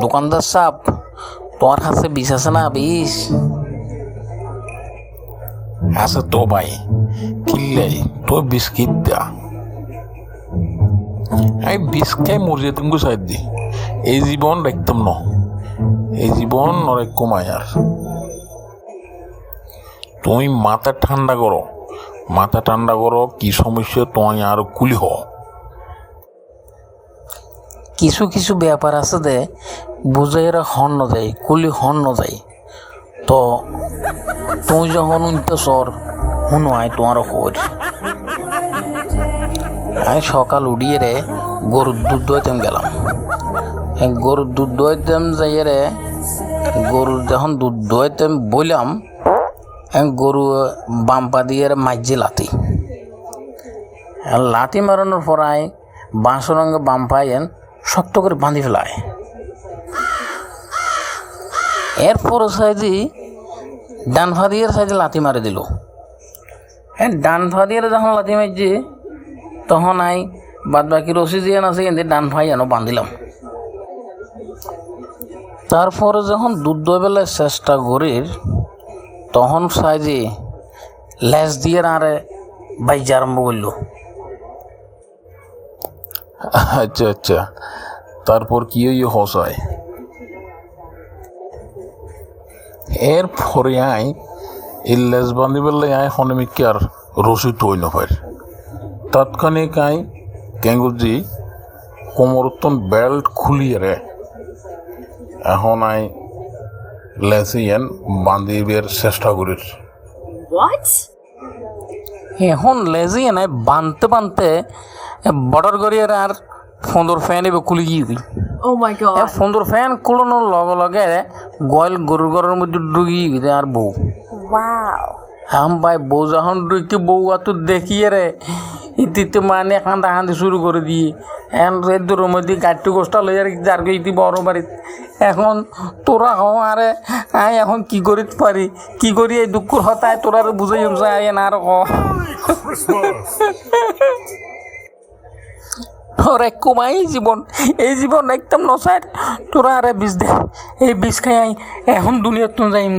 দোকানদার সাপ তোমার কাছে বিষ আছে না বিষ? আছে তো ভাই কিনলে তো বিস্কিট দেয়া এই বিষ খাই মরিয়ে তুমি সাইড দি এই জীবন রাখতাম ন। এই জীবন অনেক কমায় আর। তুমি মাথা ঠান্ডা করো। মাথা ঠান্ডা করো কি সমস্যা তোমায় আর কুলি হ। কিছু কিছু ব্যাপার আছে দে। বুঝাইরা হর্ন দেয়, কুলি হর্ন দেয়। তো তুই যখন উনতে সর শুনো আয় তোমার খবর। আমি সকাল উঠিয়ে রে গরুর দুধ দোয়াইতাম গেলাম। গরুর দুধ দোয়াইতাম যাইয়ে রে গরুর যখন দুধ দোয়াইতাম বললাম এই গরু বাম্পা দিয়ে লাতি আর লাঠি মারানোর পরায় বাঁশ রঙে বাম পাইয়েন শক্ত করে বাঁধি ফেলায়। এরপর সাইজি ডান ফাদিয়ের সাইজে লাথি মারে দিল। হ্যাঁ ডান ফাদিয়ের যখন লাথি মারছি, তখন আই বাদ বাকি রশি দিয়ে আছে, কিন্তু ডান ফাই এনে বাঁধিলাম তারপরে যখন দুধ বেলায় চেষ্টা করির তখন সাইজি লেজ দিয়ে আরে বাইজে আরম্ভ করল। আচ্ছা আচ্ছা। তারপর কি হসায়? এর পরে আই এই লেজ বান্ধি আই হনমিকে আর রসি তৈ নপার তাৎক্ষণিক আই কেঙ্গুজি কোমরতন বেল্ট খুলিয়ে রে। এখন আই লেসিয়েন বান্ধিবের চেষ্টা What? এখন লেজি নাই বানতে বানতে বর্ডার গড়িয়ার আর ফোন্দর ফ্যান এবার খুলে গিয়ে দিই Oh my god. ফোন্দর ফ্যান কুলোনোর লগে লগে গয়েল গরুর ঘরের মধ্যে ডুগিয়ে গেছে আর বউ Wow. আম ভাই বউ যখন ডুকি বউ আর তো দেখিয়ে রে ইতিতে মানে কান্দা কান্দি শুরু করে দিয়ে। এখন দূর মধ্যে গাড়িটি গোষ্ঠা লই আর যার ইতি বড় বাড়িত এখন তোরা হও আরে আই এখন কি করিতে পারি কি করি এই দুঃখর হতায় তোরা বুঝাই যায় না আর হ এক কুমাই জীবন। এই জীবন একদম নসার তোরা আরে বিষ দে। এই বিষ খাই এখন দুনিয়ার তো যাইম